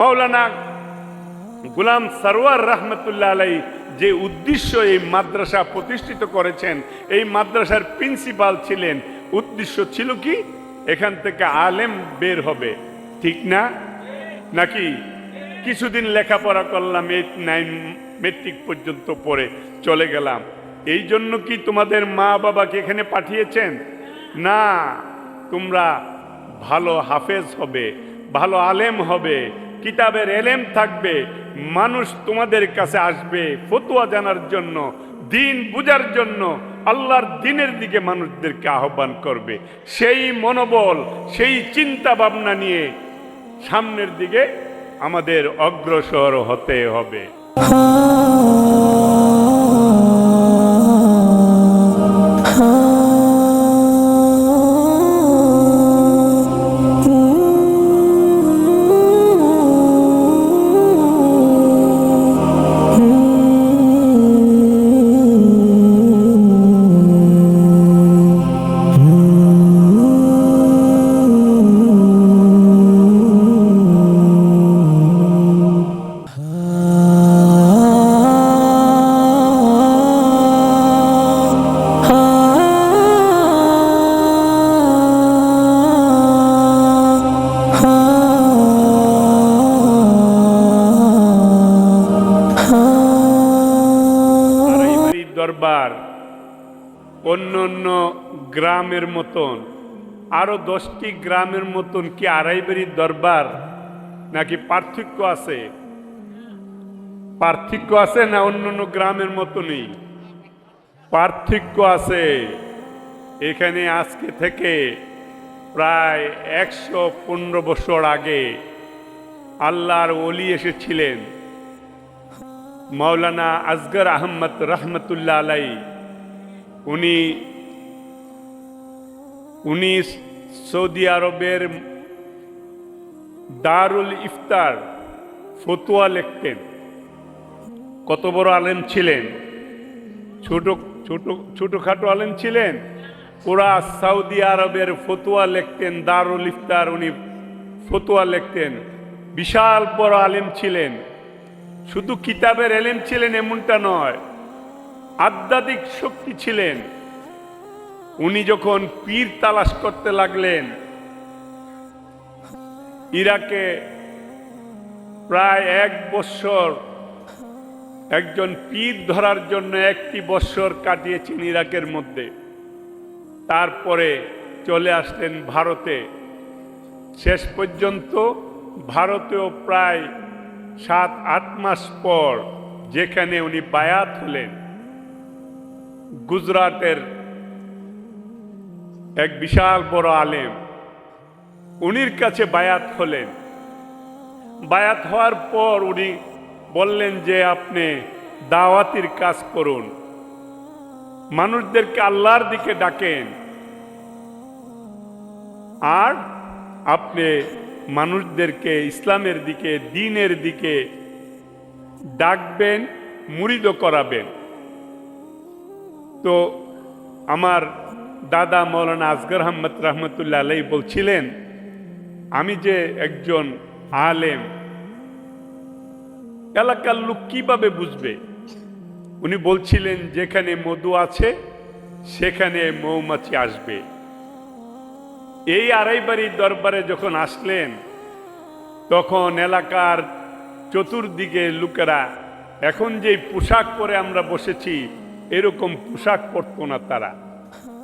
মাওলানা গুলাম সারোয়ার রহমতুল্লাহ আলাই যে উদ্দেশ্য এই মাদ্রাসা প্রতিষ্ঠিত করেছেন, এই মাদ্রাসার প্রিন্সিপাল ছিলেন, উদ্দেশ্য ছিল কি? এখান থেকে আলেম বের হবে। ঠিক না? নাকি? কিছুদিন লেখাপড়া করলাম, এইট, নাইন মেট্রিক পর্যন্ত পড়ে চলে গেলাম। এই জন্য কি তোমাদের মা বাবাকে এখানে পাঠিয়েছেন? না, তোমরা ভালো হাফেজ হবে, ভালো আলেম হবে। কিতাবের এলেম থাকবে, মানুষ তোমাদের কাছে আসবে ফতুয়া জানার জন্য, দিন বুঝার জন্য, আল্লাহর দিনের দিকে মানুষদেরকে আহ্বান করবে। সেই মনোবল, সেই চিন্তা ভাবনা নিয়ে সামনের দিকে আমাদের অগ্রসর হতে হবে। আড়াইবাড়ির অন্য অন্য গ্রামের মতন, আরও দশটি গ্রামের মতন কি আড়াইবাড়ির দরবার নাকি পার্থক্য আছে? পার্থক্য আছে না অন্য অন্য গ্রামের মতনই? পার্থক্য আছে। এখানে আজকে থেকে প্রায় একশো পনেরো বছর আগে আল্লাহর ওলি এসেছিলেন। মাওলানা আজগর আহমদ রহমতুল্লাহ আলাই, উনি উনি সৌদি আরবের দারুল ইফতার ফতুয়া লিখতেন। কত বড় আলেম ছিলেন। ছোট ছোট, ছোটোখাটো আলেম ছিলেন। পুরা সৌদি আরবের ফতুয়া লিখতেন, দারুল ইফতার উনি ফতুয়া লিখতেন। বিশাল বড় আলেম ছিলেন। শুধু কিতাবের এলেম ছিলেন এমনটা নয়, আধ্যাত্মিক শক্তি ছিলেন। উনি যখন পীর তালাশ করতে লাগলেন, ইরাকে প্রায় এক বৎসর একজন পীর ধরার জন্য একটি বৎসর কাটিয়েছেন ইরাকের মধ্যে। তারপরে চলে আসলেন ভারতে। শেষ পর্যন্ত ভারতেও প্রায় সাত, আট মাস পর যেখানে উনি বায়াত হলেন, গুজরাটের এক বিশাল বড় আলেম, উনির কাছে বায়াত হলেন। বায়াত হওয়ার পর উনি বললেন যে, আপনি দাওয়াতির কাজ করুন। মানুষদেরকে আল্লাহর দিকে ডাকেন। আর আপনি মানুষদেরকে, ইসলামের দিকে, দিনের দিকে ডাকবেন মুরিদ করাবেন। তো আমার দাদা মৌলানা আসগর আহমদ রহমতুল্লাহ আলাই বলছিলেন, আমি যে একজন আলেম, এলাকার লোক কীভাবে বুঝবে? উনি বলছিলেন, যেখানে মধু আছে, সেখানে মৌমাছি আসবে। এই আড়াই বাড়ির দরবারে যখন আসলেন, তখন এলাকার চতুর্দিকে লোকেরা, এখন যে পোশাক পরে আমরা বসেছি, এরকম পোশাক পরতো না তারা।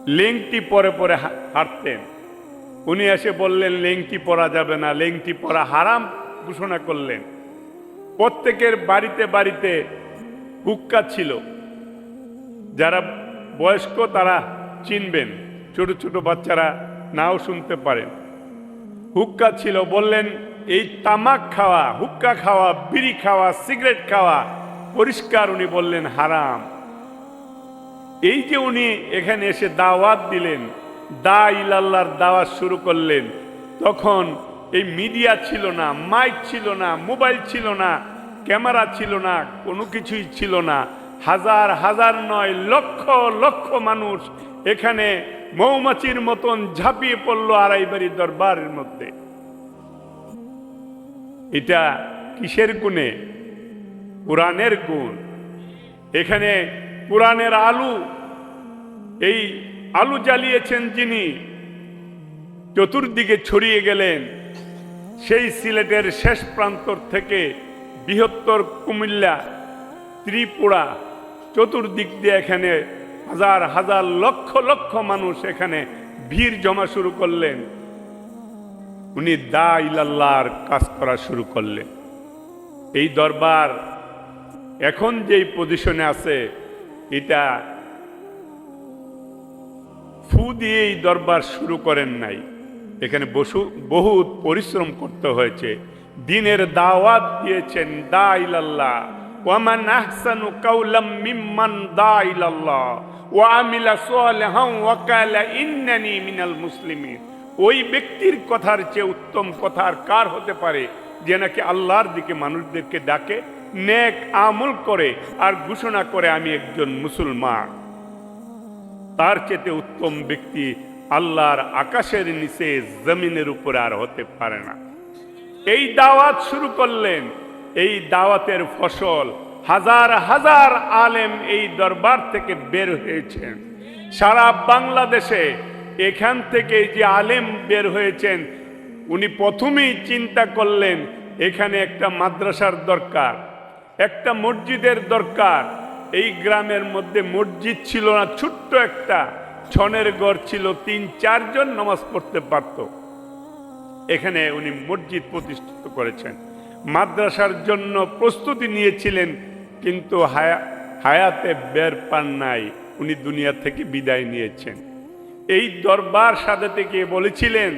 লেংটি পরে পরে হাঁটতেন। উনি এসে বললেন, লেংটি পরা যাবে না, লেংটি পরা হারাম, ঘোষণা করলেন। প্রত্যেকের বাড়িতে বাড়িতে হুক্কা ছিল। যারা বয়স্ক তারা চিনবেন, ছোট ছোট বাচ্চারা নাও শুনতে পারেন। হুক্কা ছিল, বললেন, এই তামাক খাওয়া, হুক্কা খাওয়া, বিড়ি খাওয়া, সিগারেট খাওয়া, পরিষ্কার। উনি বললেন, হারাম। এই যে উনি এখানে এসে দাওয়াত দিলেন, দা ইলাল্লাহর দাওয়াত শুরু করলেন, তখন এই মিডিয়া ছিল না, মাইক ছিল না, মোবাইল ছিল না, ক্যামেরা ছিল না, কোনো কিছুই ছিল না। হাজার হাজার নয় লক্ষ লক্ষ মানুষ এখানে মৌমাছির মতন ঝাঁপিয়ে পড়ল আড়াইবাড়ি দরবারের মধ্যে। এটা কিসের গুণে? কোরআনের গুণ। এখানে কোরআনের আলু, এই আলু জ্বালিয়েছেন যিনি, চতুর্দিকে ছড়িয়ে গেলেন। সেই সিলেটের শেষ প্রান্তর থেকে বৃহত্তর কুমিল্লা, ত্রিপুরা, চতুর্দিক দিয়ে এখানে হাজার হাজার, লক্ষ লক্ষ মানুষ এখানে ভিড় জমা শুরু করলেন। উনি দা ইলাল্লাহর কাজ করা শুরু করলেন। এই দরবার এখন যেই পজিশনে আছে, এটা ফু দিয়ে এই দরবার শুরু করেন নাই। এখানে বসু, বহুত পরিশ্রম করতে হয়েছে। দিনের দাওয়াত দিয়েছেন, দা ইলাল্লাহ। ওয়ামান আহসানু কাউলাম মিম্মান দা ইলাল্লাহ। ওয়া আমিলা সালিহান ওয়া কালা ইন্নানি মিনাল মুসলিমিন। ওই ব্যক্তির কথার চেয়ে উত্তম কথা আর কার হতে পারে যে নাকি আল্লাহর দিকে মানুষদেরকে ডাকে, নেক আমল করে আর ঘোষণা করে আমি একজন মুসলমান। তার চেতে উত্তম ব্যক্তি আল্লাহর আকাশের নিচে জমিনের উপর আর হতে পারে না। এই দাওয়াত শুরু করলেন, এই দাওয়াতের ফসল হাজার হাজার আলেম এই দরবার থেকে বের হয়েছেন। সারা বাংলাদেশে এখান থেকে যে আলেম বের হয়েছেন, উনি প্রথমেই চিন্তা করলেন, এখানে একটা মাদ্রাসার দরকার, একটা মসজিদের দরকার। এই গ্রামের মধ্যে মসজিদ ছিল না, ছোট্ট একটা। ছনের ঘর ছিল, তিন, চারজন নামাজ পড়তে পারত। এখানে উনি মসজিদ প্রতিষ্ঠিত করেছেন। মাদ্রাসার জন্য প্রস্তুতি নিয়েছিলেন কিন্তু হায়া, হায়াতে বের পান নাই, উনি দুনিয়া থেকে বিদায় নিয়েছেন। এই দরবার সাজাতে গিয়ে বলেছিলেন,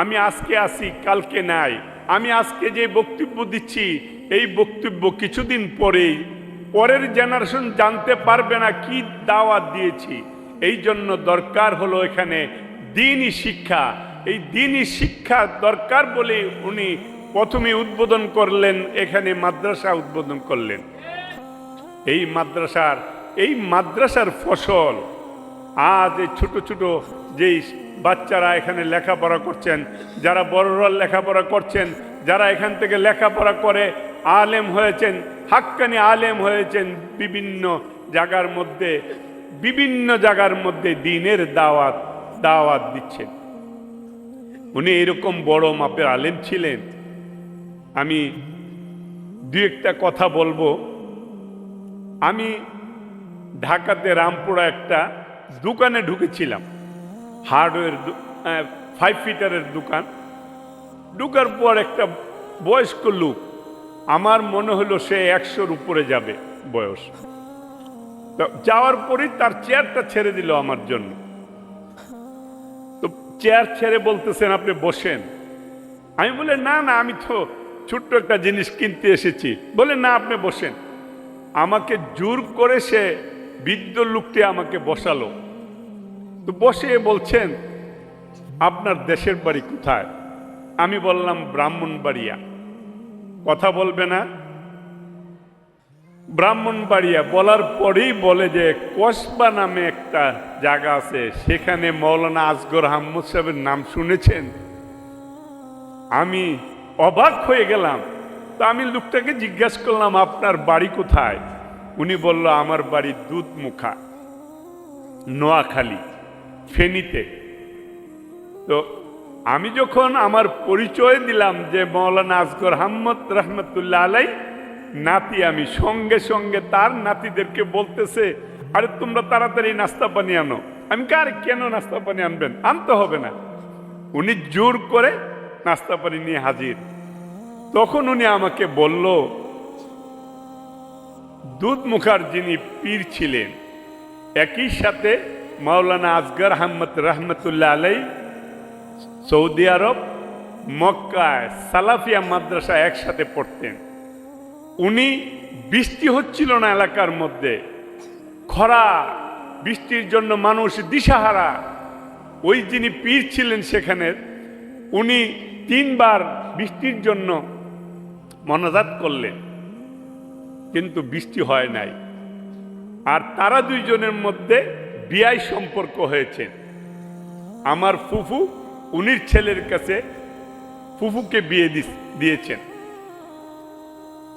আমি আজকে আসি কালকে নাই। আমি আজকে যে বক্তব্য দিচ্ছি, এই বক্তব্য কিছুদিন পরেই পরের জেনারেশন জানতে পারবে না কি দাওয়াত দিয়েছি। এই জন্য দরকার হলো এখানে দিনই শিক্ষা। এই দিনই শিক্ষা দরকার বলে উনি প্রথমে উদ্বোধন করলেন, এখানে মাদ্রাসা উদ্বোধন করলেন। এই মাদ্রাসার এই মাদ্রাসার ফসল। আজ এই ছোট ছোট যেই বাচ্চারা এখানে লেখাপড়া করছেন, যারা বড়রা লেখাপড়া করছেন, যারা এখান থেকে লেখাপড়া করে আলেম হয়েছেন, হাক্কানি আলেম হয়েছেন বিভিন্ন জায়গার মধ্যে, বিভিন্ন জায়গার মধ্যে দিনের দাওয়াত দাওয়াত দিচ্ছেন। উনি এরকম বড় মাপের আলেম ছিলেন। আমি দু একটা কথা বলব। আমি ঢাকাতে রামপুরা একটা দোকানে ঢুকেছিলাম। হার্ডওয়্যার ফাইভ ফিটারের দোকান। ঢুকার পর একটা বয়স্ক লোক, আমার মনে হলো সে একশোর উপরে যাবে বয়স। যাওয়ার পরেই তার চেয়ারটা ছেড়ে দিল আমার জন্য। তো চেয়ার ছেড়ে বলতেছেন, আপনি বসেন। আমি বলে না না, আমি তো ছোট্ট একটা জিনিস কিনতে এসেছি। বলে না, আপনি বসেন। আমাকে জোর করে সে বৃদ্ধ লোকটি আমাকে বসালো। তো বসে বলছেন, আপনার দেশের বাড়ি কোথায়? আমি বললাম, ব্রাহ্মণবাড়িয়া। কথা বলবে না। ব্রাহ্মণবাড়িয়া বলার পরেই বলে যে, কসবা নামে একটা জায়গা আছে, সেখানে মৌলানা আসগর আহমদ সাহেবের নাম শুনেছেন? আমি অবাক হয়ে গেলাম। তো আমি লোকটাকে জিজ্ঞাসা করলাম, আপনার বাড়ি কোথায়? উনি বলল, আমার বাড়ি দুধ মুখা নোয়াখালী, ফেনীতে। তো আমি যখন আমার পরিচয় দিলাম যে মৌলানা আসগর আহমদ রহমতুল্লাহ আলাই, নাতি আমি সঙ্গে সঙ্গে তার নাতিদেরকে বলতেছে, আরে, তোমরা তাড়াতাড়ি নাস্তা পানি আনো। আমি কার কেন নাস্তা পানি আনবেন? আনতে হবে না। উনি জোর করে নাস্তা পানি নিয়ে হাজির। তখন উনি আমাকে বলল, দুধ মুখার যিনি পীর ছিলেন, একই সাথে মাওলানা আসগর আহমদ রহমতুল্লাহ আলাই সৌদি আরব, মক্কায় সালাফিয়া মাদ্রাসা একসাথে পড়তেন। উনি বৃষ্টি হচ্ছিল না এলাকার মধ্যে, খরা, বৃষ্টির জন্য মানুষ দিশাহারা। ওই যিনি পীর ছিলেন সেখানে উনি তিনবার বৃষ্টির জন্য মনাজাত করলেন, কিন্তু বৃষ্টি হয় নাই। আর তারা দুইজনের মধ্যে বিয়াই সম্পর্ক হয়েছে। আমার ফুফু উনির ছেলের কাছে ফুফুকে বিয়ে দিয়েছেন।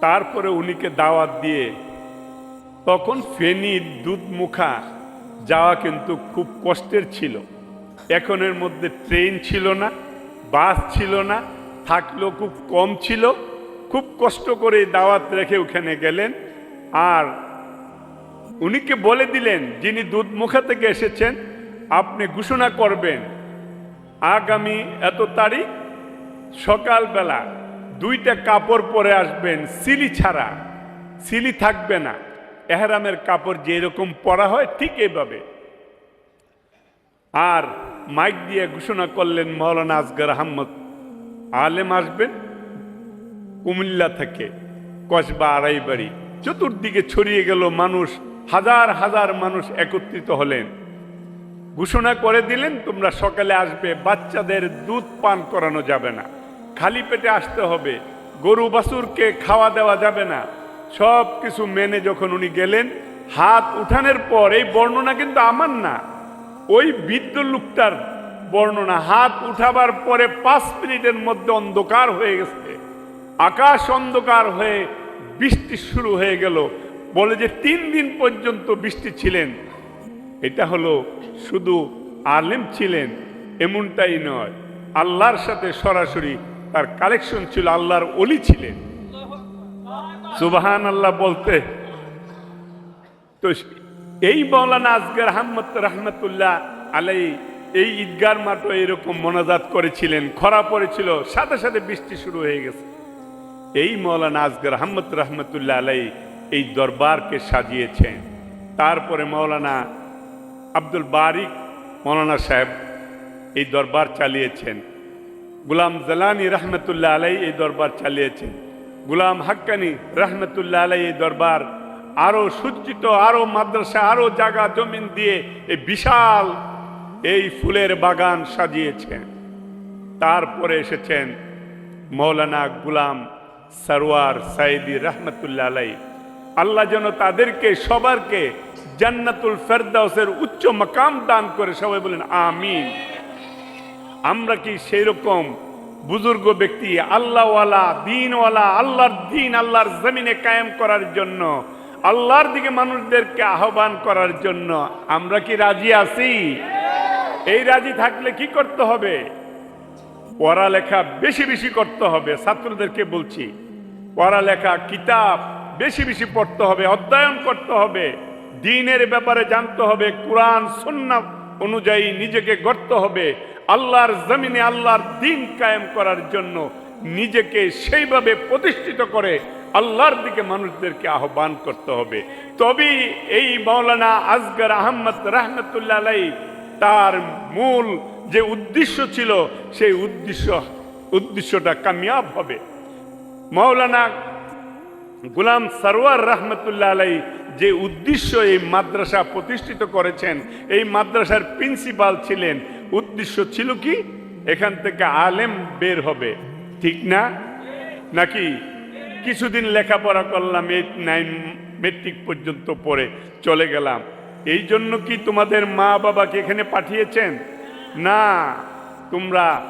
তারপরে উনিকে দাওয়াত দিয়ে তখন ফেনীর দুধ মুখা যাওয়া কিন্তু খুব কষ্টের ছিল। এখনের মধ্যে ট্রেন ছিল না, বাস ছিল না, থাকলেও খুব কম ছিল। খুব কষ্ট করে দাওয়াত রেখে ওখানে গেলেন। আর উনিকে বলে দিলেন, যিনি দুধ মুখা থেকে এসেছেন, আপনি ঘোষণা করবেন, আগামী এত তারিখ? সকালবেলা দুইটা কাপড় পরে আসবেন, সিলি ছাড়া। সিলি থাকবে না। এহরামের কাপড় যেরকম পরা হয়, ঠিক এইভাবে। আর মাইক দিয়ে ঘোষণা করলেন মৌলানা আসগর আহমদ। আলেম আসবেন কুমিল্লা থেকে কসবা আড়াই বাড়ি চতুর্দিকে ছড়িয়ে গেল মানুষ, হাজার হাজার মানুষ একত্রিত হলেন। ঘোষণা করে দিলেন, তোমরা সকালে আসবে, বাচ্চাদের দুধ পান করানো যাবে না। খালি পেটে আসতে হবে, গরু বাছুরকে খাওয়া দেওয়া যাবে না। সব কিছু মেনে যখন উনি গেলেন, হাত উঠানোর পর, এই বর্ণনা কিন্তু আমার না। ওই বৃদ্ধ লোকটার বর্ণনা, হাত উঠাবার পরে পাঁচ মিনিটের মধ্যে অন্ধকার হয়ে গেছে। আকাশ অন্ধকার হয়ে বৃষ্টি শুরু হয়ে গেল। বলে যে তিন দিন পর্যন্ত বৃষ্টি ছিলেন। এটা হলো শুধু আলেম ছিলেন, এমনটাই নয়। আল্লাহর সাথে সরাসরি তার কালেকশন ছিল, আল্লাহর অলি ছিলেন। সুবাহান আল্লাহ বলতে, তো এই মৌলানা আজগার আহমদ রহমতুল্লাহ আলাই এই ঈদগার মাঠও এরকম মনাজাত করেছিলেন। খরা পড়েছিল, সাথে সাথে বৃষ্টি শুরু হয়ে গেছে। এই মৌলানা আজগর আহমদ রহমতুল্লাহ আলাই এই দরবারকে সাজিয়েছেন। তারপরে মৌলানা আব্দুল বারিক মৌলানা সাহেব এই দরবার চালিয়েছেন। গুলাম জালানি রহমতুল্লাহ আলাই এই দরবার চালিয়েছেন। গুলাম হাক্কানি রহমতুল্লাহ আলাই এই দরবার আরও সজ্জিত আরও মাদ্রাসা, আরও জায়গা, জমিন দিয়ে এই বিশাল এই ফুলের বাগান সাজিয়েছেন। তারপরে এসেছেন মৌলানা গুলাম সরওয়ার সাইদি রহমতুল্লাহ আলাই আল্লাহ যেন তাদেরকে, সবারকে জান্নাতুল ফেরদাউসের উচ্চ মকাম দান করে সবাই বলেন, আমিন। আমরা কি সেই রকম বুজুর্গ ব্যক্তি, আল্লাহওয়ালা, দিনওয়ালা, আল্লাহর দিন, আল্লাহর জমিনে কায়েম করার জন্য, আল্লাহর দিকে মানুষদেরকে আহ্বান করার জন্য আমরা কি রাজি আছি? এই রাজি থাকলে কি করতে হবে? পড়ালেখা বেশি বেশি করতে হবে, ছাত্রদেরকে বলছি। পড়ালেখা, কিতাব বেশি বেশি পড়তে হবে, অধ্যয়ন করতে হবে, দিনের ব্যাপারে জানতে হবে, কোরআন সন্না অনুযায়ী নিজেকে গড়তে হবে, আল্লাহর জমিনে আল্লাহর দিন কায়েম করার জন্য নিজেকে সেইভাবে প্রতিষ্ঠিত করে আল্লাহর দিকে মানুষদেরকে আহ্বান করতে হবে। তবে এই মৌলানা আজগর আহমদ রহমতুল্লাহ তার মূল যে উদ্দেশ্য ছিল, সেই উদ্দেশ্য, উদ্দেশ্যটা কামিয়াব হবে। মৌলানা গুলাম সরওয়ার রহমতুল্লাহ আলাই যে উদ্দেশ্য এই মাদ্রাসা প্রতিষ্ঠিত করেছেন, এই মাদ্রাসার প্রিন্সিপাল ছিলেন, উদ্দেশ্য ছিল কি? এখান থেকে আলেম বের হবে। ঠিক না? নাকি? কিছুদিন লেখাপড়া করলাম এইট নাইন মেট্রিক পর্যন্ত পড়ে চলে গেলাম। এই জন্য কি তোমাদের মা বাবাকে এখানে পাঠিয়েছেন? না, তোমরা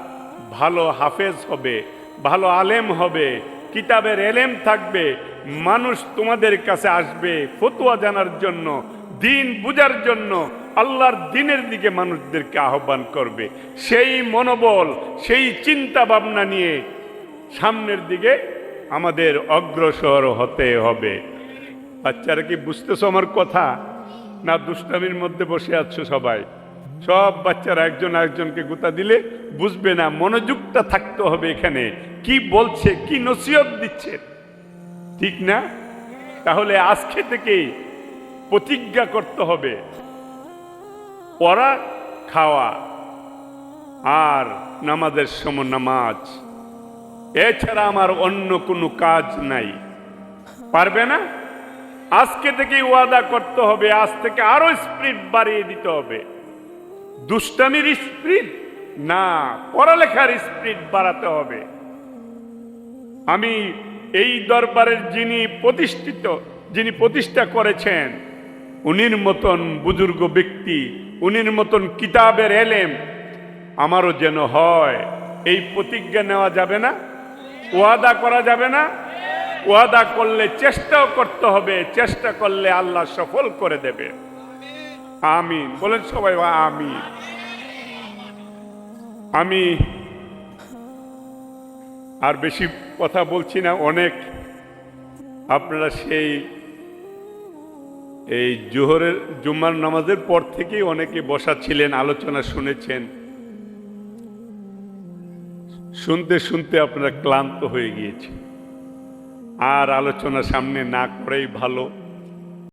ভালো হাফেজ হবে, ভালো আলেম হবে, কিতাবের এলেম থাকবে, মানুষ তোমাদের কাছে আসবে ফতুয়া জানার জন্য, দিন বুঝার জন্য, আল্লাহর দিনের দিকে মানুষদেরকে আহ্বান করবে। সেই মনোবল, সেই চিন্তা ভাবনা নিয়ে সামনের দিকে আমাদের অগ্রসর হতে হবে। বাচ্চারা কি বুঝতেছো আমার কথা? না দুষ্টামির মধ্যে বসে আছো সবাই। সব বাচ্চারা একজন একজনকে গোতা দিলে বুঝবে না, মনোযোগটা থাকতে হবে এখানে। কি বলছে, কি নসিহত দিচ্ছে? ঠিক না? তাহলে আজকে থেকেই প্রতিজ্ঞা করতে হবে। পড়া, খাওয়া, আর নামাজের সম নামাজ। এছাড়া আমার অন্য কোনো কাজ নাই। পারবে না? আজকে থেকে ওয়াদা করতে হবে, আজ থেকে আরও স্পিড বাড়িয়ে দিতে হবে। দুষ্টামির স্পিড না, পড়ালেখার স্পিড বাড়াতে হবে। আমি এই দরবারের যিনি প্রতিষ্ঠিত, যিনি প্রতিষ্ঠা করেছেন, উনির মতন বুজুর্গ ব্যক্তি, উনির মতন কিতাবের এলেম আমারও যেন হয়। এই প্রতিজ্ঞা নেওয়া যাবে না, ওয়াদা করা যাবে না ওয়াদা করলে চেষ্টাও করতে হবে, চেষ্টা করলে আল্লাহ সফল করে দেবে। আমিন। বলেন সবাই আমিন। আমি আর বেশি কথা বলছি না, অনেক। আপনারা সেই, এই জোহরের জুম্মার নামাজের পর থেকেই অনেকে বসা ছিলেন, আলোচনা শুনেছেন। শুনতে শুনতে আপনারা ক্লান্ত হয়ে গিয়েছে আর আলোচনা সামনে না করেই ভালো।